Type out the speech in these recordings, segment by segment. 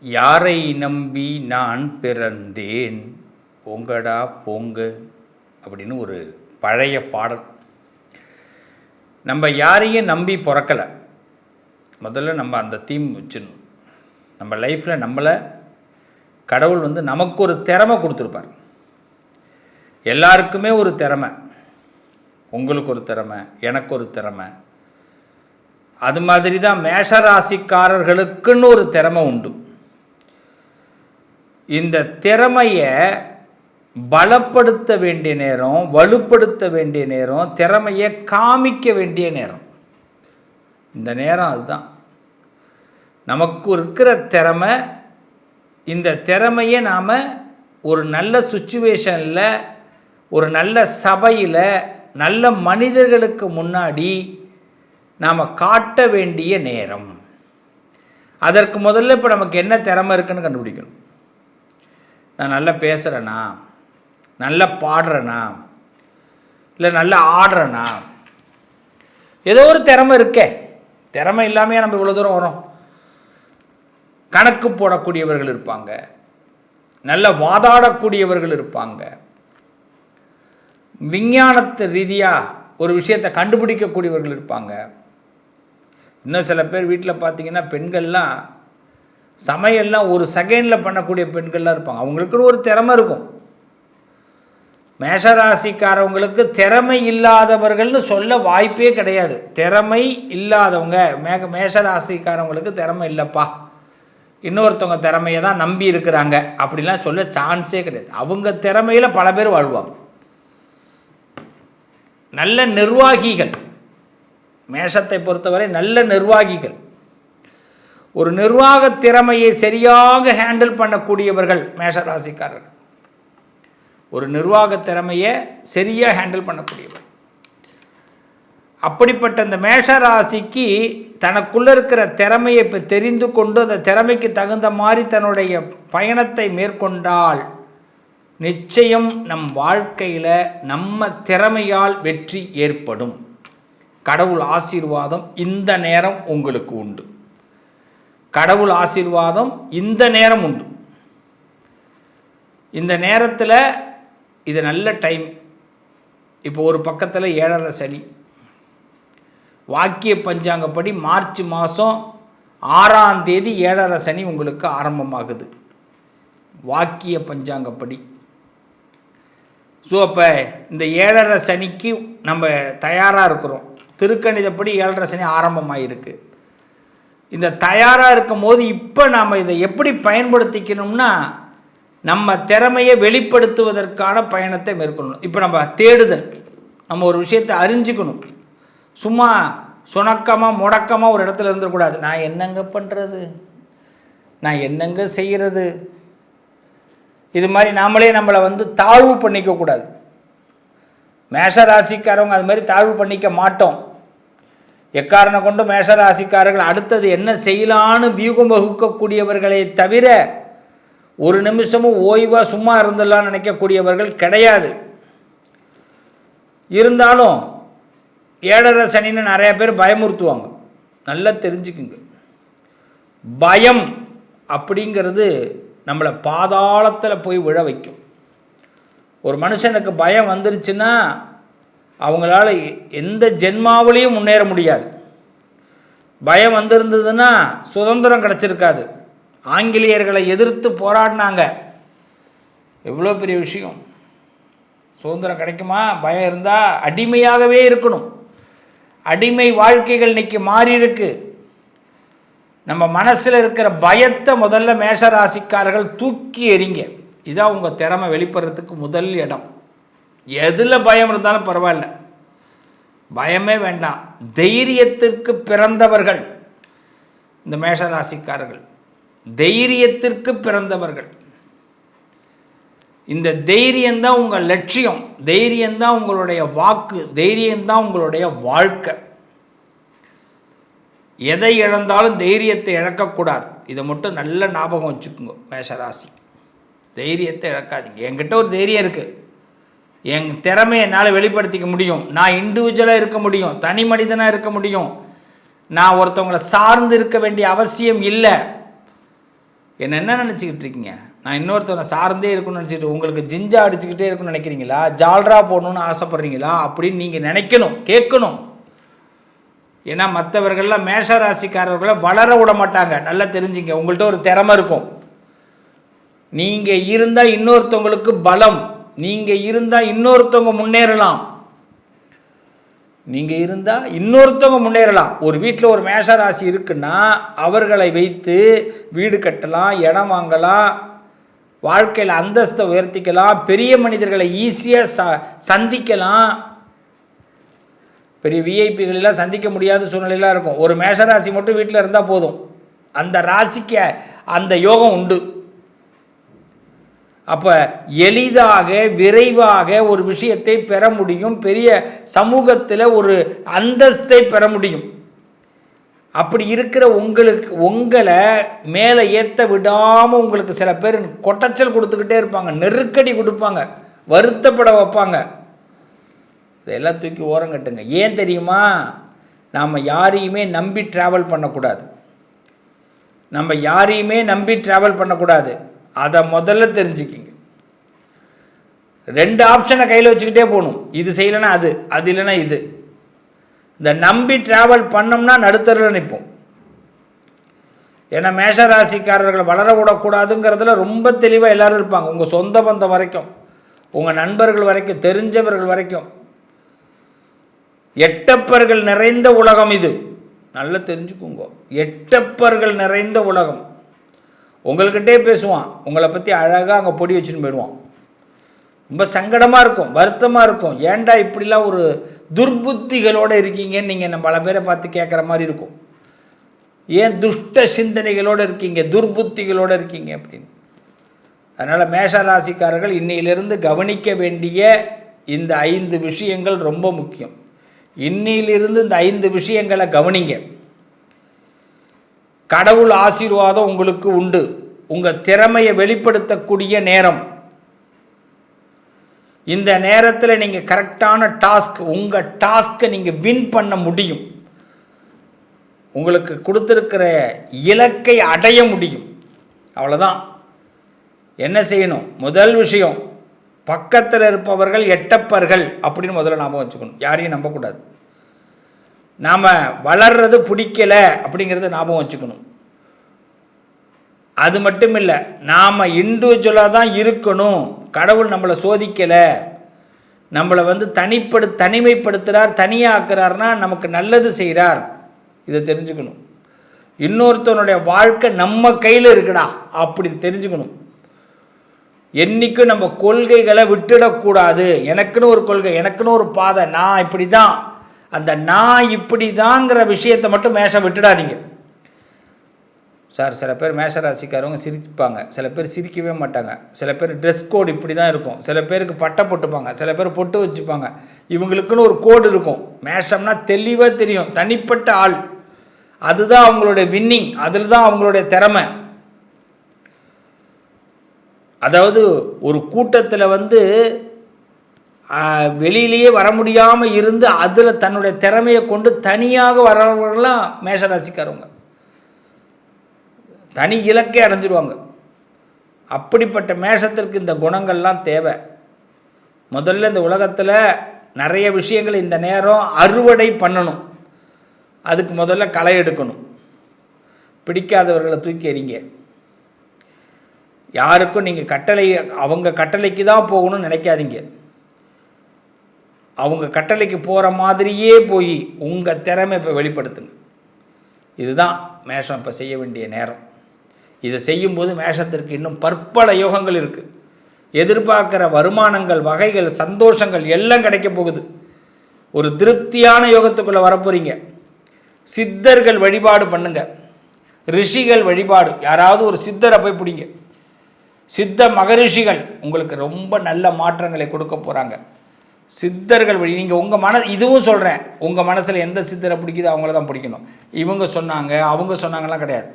யாரை நம்பி நான் பிறந்தேன்? பொங்கடா போங்க அப்படின்னு ஒரு பழைய பாடல். நம்ம யாரையும் நம்பி பிறக்கலை. முதல்ல நம்ம அந்த தீம் வச்சிடணும். நம்ம லைஃப்பில் நம்மளை கடவுள் வந்து நமக்கு ஒரு திறமை கொடுத்துருப்பார். எல்லாருக்குமே ஒரு திறமை. உங்களுக்கு ஒரு திறமை எனக்கு ஒரு திறமை. அது மாதிரி தான் மேஷராசிக்காரர்களுக்குன்னு ஒரு திறமை உண்டு. இந்த திறமையை பலப்படுத்த வேண்டிய நேரம் வலுப்படுத்த வேண்டிய நேரம் திறமையை காமிக்க வேண்டிய நேரம். இந்த நேரம் அதுதான். நமக்கு இருக்கிற திறமை இந்த திறமையை நாம் ஒரு நல்ல சுச்சுவேஷனில் ஒரு நல்ல சபையில் நல்ல மனிதர்களுக்கு முன்னாடி நாம் காட்ட வேண்டிய நேரம். அதற்கு முதல்ல இப்போ நமக்கு என்ன திறமை இருக்குன்னு கண்டுபிடிக்கணும். நான் நல்லா பேசுகிறேனா நல்லா பாடுறேனா? இல்லை நல்லா ஆடுறேனா? ஏதோ ஒரு திறமை இருக்கே. திறமை இல்லாமையே நம்ம இவ்வளோ தூரம் வரோம் கணக்கு போடக்கூடியவர்கள் இருப்பாங்க. நல்ல வாதாடக்கூடியவர்கள் இருப்பாங்க. விஞ்ஞானத்து ரீதியாக ஒரு விஷயத்தை கண்டுபிடிக்கக்கூடியவர்கள் இருப்பாங்க. இன்னும் சில பேர் வீட்டில் பார்த்தீங்கன்னா பெண்கள்லாம் சமையல்லாம் ஒரு செகண்டில் பண்ணக்கூடிய பெண்கள்லாம் இருப்பாங்க. அவங்களுக்குன்னு ஒரு திறமை இருக்கும். மேஷராசிக்காரவங்களுக்கு திறமை இல்லாதவர்கள்னு சொல்ல வாய்ப்பே கிடையாது. திறமை இல்லாதவங்க மேக மேஷராசிக்காரவங்களுக்கு திறமை இல்லைப்பா. இன்னொருத்தவங்க திறமையை தான் நம்பி இருக்கிறாங்க. அப்படிலாம் சொல்ல சான்ஸே கிடையாது. அவங்க திறமையில் பல பேர் வாழ்வாங்க. நல்ல நிர்வாகிகள். மேஷத்தை பொறுத்தவரை நல்ல நிர்வாகிகள். ஒரு நிர்வாக திறமையை சரியாக ஹேண்டில் பண்ணக்கூடியவர்கள் மேஷராசிக்காரர்கள். ஒரு நிர்வாக திறமையை சரியாக ஹேண்டில் பண்ணக்கூடியவர் அப்படிப்பட்ட இந்த மேஷராசிக்கு தனக்குள்ளே இருக்கிற திறமையை இப்போ தெரிந்து கொண்டு அந்த திறமைக்கு தகுந்த மாதிரி தன்னுடைய பயணத்தை மேற்கொண்டால் நிச்சயம் நம் வாழ்க்கையில் நம்ம திறமையால் வெற்றி ஏற்படும். கடவுள் ஆசீர்வாதம் இந்த நேரம் உங்களுக்கு உண்டு. கடவுள் ஆசீர்வாதம் இந்த நேரம் உண்டு. இந்த நேரத்தில் இது நல்ல டைம் இப்போ ஒரு பக்கத்தில் ஏழரை சனி. வாக்கிய பஞ்சாங்கப்படி மார்ச் மாதம் ஆறாம் தேதி ஏழரை சனி உங்களுக்கு ஆரம்பமாகுது. வாக்கிய பஞ்சாங்கப்படி. ஸோ அப்போ இந்த ஏழரை சனிக்கு நம்ம தயாராக இருக்கிறோம். திருக்கணிதப்படி ஏழரை சனி ஆரம்பமாயிருக்கு. இந்த தயாராக இருக்கும் போது இப்போ நாம் இதை எப்படி பயன்படுத்திக்கணும்னா நம்ம திறமையை வெளிப்படுத்துவதற்கான பயணத்தை மேற்கொள்ளணும். இப்போ நம்ம தேடுதல். நம்ம ஒரு விஷயத்தை அறிஞ்சிக்கணும். சும்மா சுணக்கமாக முடக்கமாக ஒரு இடத்துல இருந்துடக்கூடாது. நான் என்னங்க பண்ணுறது நான் என்னங்க செய்கிறது இது மாதிரி நாமளே நம்மளை வந்து தாழ்வு பண்ணிக்கக்கூடாது. மேஷராசிக்காரவங்க அது மாதிரி தாழ்வு பண்ணிக்க மாட்டோம். எக்காரணம் கொண்டு மேஷராசிக்காரர்கள் அடுத்தது என்ன செய்யலான்னு வியூகம் வகுக்கக்கூடியவர்களை தவிர ஒரு நிமிஷமும் ஓய்வாக சும்மா இருந்துடலாம்னு நினைக்கக்கூடியவர்கள் கிடையாது. இருந்தாலும் ஏழரை சனின்னு நிறைய பேர் பயமுறுத்துவாங்க. நல்லா தெரிஞ்சுக்குங்க. பயம் அப்படிங்கிறது நம்மளை பாதாளத்தில் போய் விழ வைக்கும். ஒரு மனுஷனுக்கு பயம் வந்துருச்சுன்னா அவங்களால எந்த ஜென்மாவிலையும் முன்னேற முடியாது. பயம் வந்திருந்ததுன்னா சுதந்திரம் கிடச்சிருக்காது. ஆங்கிலேயர்களை எதிர்த்து போராடினாங்க. எவ்வளோ பெரிய விஷயம். சுதந்திரம் கிடைக்குமா? பயம் இருந்தால் அடிமையாகவே இருக்கணும். அடிமை வாழ்க்கைகள் இன்னைக்கு மாறி இருக்கு. நம்ம மனசில் இருக்கிற பயத்தை முதல்ல மேஷராசிக்காரர்கள் தூக்கி எறிங்க. இதான் உங்கள் திறமை வெளிப்படுறதுக்கு முதல் இடம். எதில் பயம் இருந்தாலும் பரவாயில்ல. பயமே வேண்டாம். தைரியத்திற்கு பிறந்தவர்கள். இந்த மேஷராசிக்காரர்கள். தைரியத்திற்கு பிறந்தவர்கள். இந்த தைரியந்தான் உங்கள் லட்சியம். தைரியந்தான் உங்களுடைய வாக்கு. தைரியந்தான் உங்களுடைய வாழ்க்கை. எதை இழந்தாலும் தைரியத்தை இழக்கக்கூடாது. இதை மட்டும் நல்ல ஞாபகம் வச்சுக்கோங்க மேஷராசி. தைரியத்தை இழக்காதீங்க. என்கிட்ட ஒரு தைரியம் இருக்குது என் திறமையை என்னால் வெளிப்படுத்திக்க முடியும். நான் இண்டிவிஜுவலாக இருக்க முடியும். தனி மனிதனாக இருக்க முடியும். நான் ஒருத்தவங்களை சார்ந்து இருக்க வேண்டிய அவசியம் இல்லை. என்ன என்ன நினச்சிக்கிட்டு இருக்கீங்க? நான் இன்னொருத்தவனை சார்ந்தே இருக்கணும்னு நினச்சிட்டு உங்களுக்கு ஜிஞ்சா அடிச்சுக்கிட்டே இருக்குன்னு நினைக்கிறீங்களா? ஜால்ரா போடணும்னு ஆசைப்பட்றீங்களா? அப்படின்னு நீங்கள் நினைக்கணும். கேட்கணும். ஏன்னா மற்றவர்கள்லாம் மேஷ ராசிக்காரர்களை வளர விட மாட்டாங்க. நல்லா தெரிஞ்சுங்க. உங்கள்கிட்ட ஒரு திறமை இருக்கும். நீங்கள் இருந்தால் இன்னொருத்தவங்களுக்கு பலம். நீங்கள் இருந்தால் இன்னொருத்தவங்க முன்னேறலாம். நீங்கள் இருந்தால் இன்னொருத்தவங்க முன்னேறலாம். ஒரு வீட்டில் ஒரு மேஷ ராசி இருக்குன்னா அவர்களை வைத்து வீடு கட்டலாம் இடம் வாங்கலாம் வாழ்க்கையில் அந்தஸ்தை உயர்த்திக்கலாம் பெரிய மனிதர்களை ஈஸியாக ச சந்திக்கலாம். பெரிய விஐபிகளெல்லாம் சந்திக்க முடியாத சூழ்நிலையெல்லாம் இருக்கும். ஒரு மேஷராசி மட்டும் வீட்டில் இருந்தால் போதும். அந்த ராசிக்கு அந்த யோகம் உண்டு. அப்போ எளிதாக விரைவாக ஒரு விஷயத்தை பெற முடியும். பெரிய சமூகத்தில் ஒரு அந்தஸ்தை பெற முடியும். அப்படி இருக்கிற உங்களுக்கு உங்களை மேலே ஏற்ற விடாமல் உங்களுக்கு சில பேர் கொட்டச்சல் கொடுத்துக்கிட்டே இருப்பாங்க. நெருக்கடி கொடுப்பாங்க. வருத்தப்பட வைப்பாங்க. இதெல்லாம் தூக்கி ஓரம் கட்டுங்க. ஏன் தெரியுமா? நாம் யாரையுமே நம்பி ட்ராவல் பண்ணக்கூடாது. நம்ம யாரையுமே நம்பி ட்ராவல் பண்ணக்கூடாது. அதை முதல்ல தெரிஞ்சுக்கிங்க. ரெண்டு ஆப்ஷனை கையில் வச்சுக்கிட்டே போகணும். இது செய்யலைன்னா அது அது இல்லைன்னா இது. இந்த நம்பி ட்ராவல் பண்ணோம்னா நடுத்தரில் நிற்போம். ஏன்னா மேஷராசிக்காரர்கள் வளர விடக்கூடாதுங்கிறதுல ரொம்ப தெளிவாக எல்லோரும் இருப்பாங்க. உங்கள் சொந்த பந்தம் வரைக்கும் உங்கள் நண்பர்கள் வரைக்கும் தெரிஞ்சவர்கள் வரைக்கும். எட்டப்பர்கள் நிறைந்த உலகம் இது. நல்லா தெரிஞ்சுக்குங்க. எட்டப்பர்கள் நிறைந்த உலகம். உங்கள்கிட்டே பேசுவான். உங்களை பற்றி அழகாக அங்கே பொடி வச்சுன்னு போயிடுவான். ரொம்ப சங்கடமாக இருக்கும் வருத்தமாக இருக்கும். ஏன்டா இப்படிலாம் ஒரு துர்புத்திகளோடு இருக்கீங்கன்னு நீங்கள் நம்ம பல பேரை பார்த்து கேட்குற மாதிரி இருக்கும். ஏன் துஷ்ட சிந்தனைகளோடு இருக்கீங்க துர்புத்திகளோடு இருக்கீங்க அப்படின்னு. அதனால் மேஷராசிக்காரர்கள் இன்னையிலிருந்து கவனிக்க வேண்டிய இந்த ஐந்து விஷயங்கள் ரொம்ப முக்கியம். இன்னிலிருந்து இந்த ஐந்து விஷயங்களை கவனிங்க. கடவுள் ஆசீர்வாதம் உங்களுக்கு உண்டு. உங்கள் திறமையை வெளிப்படுத்தக்கூடிய நேரம். இந்த நேரத்தில் நீங்கள் கரெக்டான டாஸ்க் உங்கள் டாஸ்க்கை நீங்கள் வின் பண்ண முடியும். உங்களுக்கு கொடுத்துருக்கிற இலக்கை அடைய முடியும். அவ்வளோதான் என்ன செய்யணும்? முதல் விஷயம் பக்கத்தில் இருப்பவர்கள் எட்டப்பர்கள் அப்படின்னு முதல்ல ஞாபகம் வச்சுக்கணும். யாரையும் நம்பக்கூடாது. நாம் வளர்றது பிடிக்கல அப்படிங்கிறத ஞாபகம் வச்சுக்கணும். அது மட்டும் இல்லை நாம் இண்டிவிஜுவலாக தான் இருக்கணும். கடவுள் நம்மளை சோதிக்கலை. நம்மளை வந்து தனிப்படு தனிமைப்படுத்துகிறார் தனியாக்குறார்னா நமக்கு நல்லது செய்கிறார் இதை தெரிஞ்சுக்கணும். இன்னொருத்தனுடைய வாழ்க்கை நம்ம கையில் இருக்குடா அப்படி தெரிஞ்சுக்கணும். என்றைக்கும் நம்ம கொள்கைகளை விட்டுடக்கூடாது. எனக்குன்னு ஒரு கொள்கை எனக்குன்னு ஒரு பாதை நான் இப்படி தான் அந்த நான் இப்படி தாங்கிற விஷயத்தை மட்டும் மேஷம் விட்டுடாதீங்க. சார் சில பேர் மேஷராசிக்காரவங்க சிரிப்பாங்க. சில பேர் சிரிக்கவே மாட்டாங்க. சில பேர் ட்ரெஸ் கோடு இப்படி தான் இருக்கும். சில பேருக்கு பட்டை போட்டுப்பாங்க. சில பேர் பொட்டு வச்சுப்பாங்க. இவங்களுக்குன்னு ஒரு கோடு இருக்கும். மேஷம்னா தெளிவாக தெரியும். தனிப்பட்ட ஆள். அதுதான் அவங்களுடைய வின்னிங் அதில் தான் அவங்களுடைய திறமை. அதாவது ஒரு கூட்டத்தில் வந்து வெளியிலேயே வர முடியாமல் இருந்து அதில் தன்னுடைய திறமையை கொண்டு தனியாக வரவர்கள்லாம் மேஷராசிக்காரவங்க. தனி இலக்கே அடைஞ்சிருவாங்க. அப்படிப்பட்ட மேஷத்திற்கு இந்த குணங்கள்லாம் தேவை. முதல்ல இந்த உலகத்தில் நிறைய விஷயங்கள் இந்த நேரம் அறுவடை பண்ணணும். அதுக்கு முதல்ல களை எடுக்கணும். பிடிக்காதவர்களை தூக்கி எறிங்க. யாருக்கும் நீங்கள் கட்டளை அவங்க கட்டளைக்கு தான் போகணும்னு நினைக்காதீங்க. அவங்க கட்டளைக்கு போகிற மாதிரியே போய் உங்கள் திறமை இப்போ வெளிப்படுத்துங்க. இதுதான் மேஷம் இப்போ செய்ய வேண்டிய நேரம். இதை செய்யும்போது மேஷத்திற்கு இன்னும் பற்பல யோகங்கள் இருக்குது எதிர்பார்க்குற வருமானங்கள் வகைகள் சந்தோஷங்கள் எல்லாம் கிடைக்க போகுது. ஒரு திருப்தியான யோகத்துக்குள்ளே வரப்போகிறீங்க சித்தர்கள் வழிபாடு பண்ணுங்க. ரிஷிகள் வழிபாடு. யாராவது ஒரு சித்தரை போய் பிடிங்க. சித்த மகரிஷிகள் உங்களுக்கு ரொம்ப நல்ல மாற்றங்களை கொடுக்க போகிறாங்க சித்தர்கள் வழி நீங்கள் உங்கள் மன இதுவும் சொல்கிறேன் உங்கள் மனசில் எந்த சித்தரை பிடிக்குதோ அவங்கள தான் பிடிக்கணும். இவங்க சொன்னாங்க அவங்க சொன்னாங்கலாம் கிடையாது.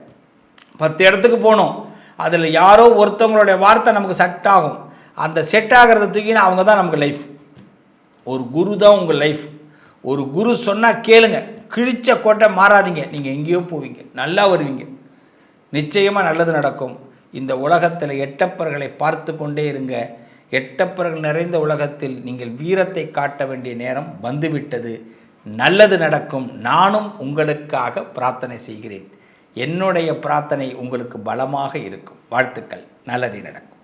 பத்து இடத்துக்கு போகணும் அதில் யாரோ ஒருத்தவங்களுடைய வார்த்தை நமக்கு செட் ஆகும். அந்த செட் ஆகிறத தூக்கினா அவங்க தான் நமக்கு லைஃப் ஒரு குரு தான் உங்கள் லைஃப் ஒரு குரு சொன்னால் கேளுங்க. கிழிச்ச கோட்டை மாறாதீங்க. நீங்கள் எங்கேயோ போவீங்க. நல்லா வருவீங்க. நிச்சயமாக நல்லது நடக்கும். இந்த உலகத்தில் எட்டப்பர்களை பார்த்து கொண்டே இருங்க. எட்டப்பர்கள் நிறைந்த உலகத்தில் நீங்கள் வீரத்தை காட்ட வேண்டிய நேரம் வந்துவிட்டது. நல்லது நடக்கும். நானும் உங்களுக்காக பிரார்த்தனை செய்கிறேன். என்னுடைய பிரார்த்தனை உங்களுக்கு பலமாக இருக்கும். வாழ்த்துக்கள். நல்லது நடக்கும்.